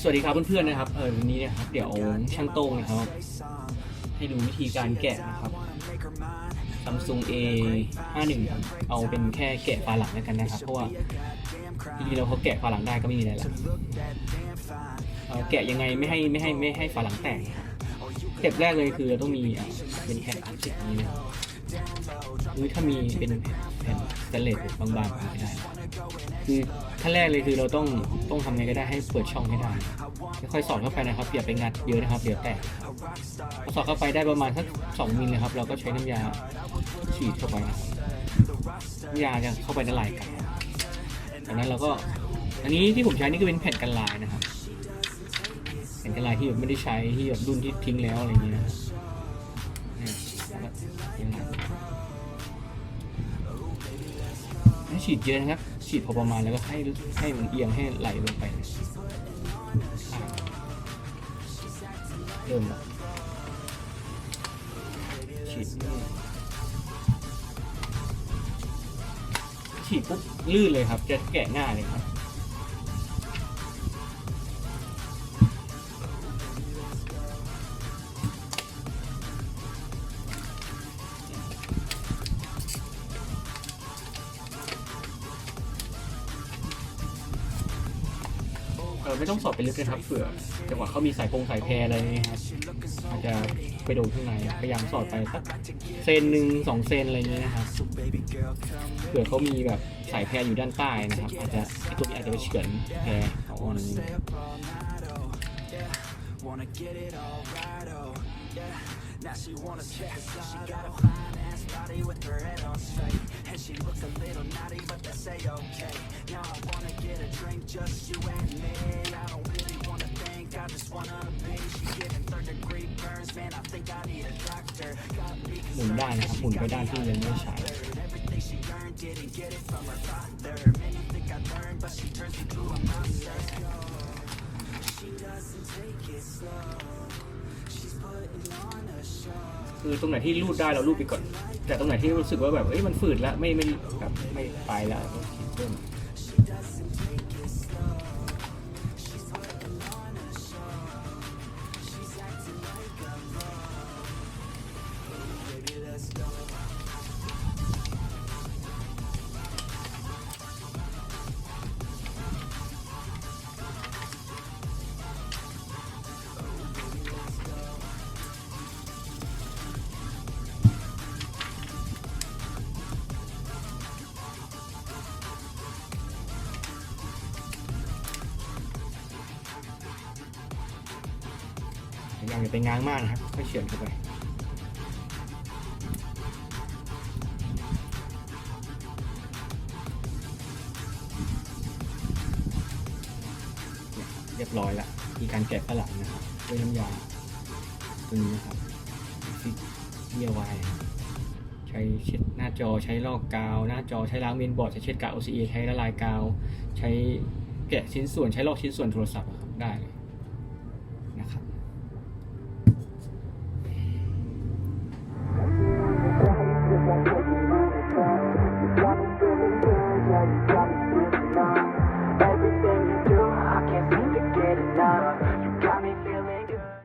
สวัสดีครับเพื่อนๆนะครับเออวันนี้นะครับเดี๋ยวช่างโต้งนะครับ ให้ดูวิธีการแกะนะครับ Samsung A 5 1ครับเอาเป็นแค่แกะฝาหลังแล้วกันนะครับ เพราะว่าจริงๆเราเขาแกะฝาหลังได้ก็ไม่มีอะไรละเออแกะยังไงไม่ให้ไม่ให้ไม่ให้ฝาหลังแตกสเต็ปแรกเลยคือเราต้องมีเป็นแผ่นพลาสติกนี้นะหรือถ้ามีเป็นแผ่นสแตนเลสบางๆก็ได้คือ ขั้นแรกเลยคือเราต้องต้องทำไงก็ได้ให้เปิดช่องให้ได้ค่อยๆสอดเข้าไปนะครับอย่าไปงัดเยอะนะครับเดี๋ยวแตกพอสอดเข้าไปได้ประมาณสักสองมิลนะครับ เราก็ใช้น้ำยาฉีดเข้าไปนะน้ำยาจะเข้าไปในลายกันจากนั้นเราก็อันนี้ที่ผมใช้นี่ก็เป็นแผ่นกันลายนะครับแผ่นกันลายที่แบบไม่ได้ใช้ที่แบบรุ่นที่ทิ้งแล้วอะไรอย่างเงี้ยนะ ให้ฉีดเยอะนะครับ ฉีดพอประมาณแล้วก็ให้ให้มันเอียงให้ไหลลงไปเริ่มแล้วฉีดฉีดปุ๊บลื่นเลยครับ จะแกะง่ายเลยครับ ออไม่ต้องสอดไปลึกนะครับเผื่อจังหวะเขามีสายพงสายแพรอะไรนี่ครับอาจจะไปโดนข้างในพยายามสอดไปสักเซนหนึ่งสองเซนอะไรเงี้นะครับเผื่อเขามีแบบสายแพรอยู่ด้านใต้นะครับ อาจจะตัวนี้อาจจะไปเฉือนแพรของมัน Wanna get it all right, oh yeah. Now she wanna check She got a fine ass body with her head on she look a little naughty, but that's a okay. Now I wanna get a drink, just you and me. I don't really wanna think, I just wanna be. She giving third degree burns, man. I think I need a doctor. Got me หมุนได้นะครับหมุนไปด้านที่ยังไม่ใช้ concerned. Everything she earned didn't get it from her father. Many think I learned, but she turns me to a monster. She doesn't take it slow. She's putting on a show. คือตรงไหนที่รูดได้เรารูดไปก่อน แต่ตรงไหนที่รู้สึกว่าแบบเอ้ยมันฝืดแล้วไม่ไม่แบบไม่ไปแล้วเพิ่มายามอย่าไปง้างมากนะครับค่อยเฉือนเข้าไปเรียบร้อยล้วมีการแกะฝรั่งนะครับด้วยน้ำยาตัวนี้นะครับฟิกเยียไวใช้เช็ดหน้าจอใช้ลอกกาว หน้าจอใช้ล้างเมนบอร์ดใช้เช็ดกาว OCA ใช้ละลายกาว ใช้แกะชิ้นส่วนใช้ลอกชิ้นส่วนโทรศัพท์อะครับได้เลย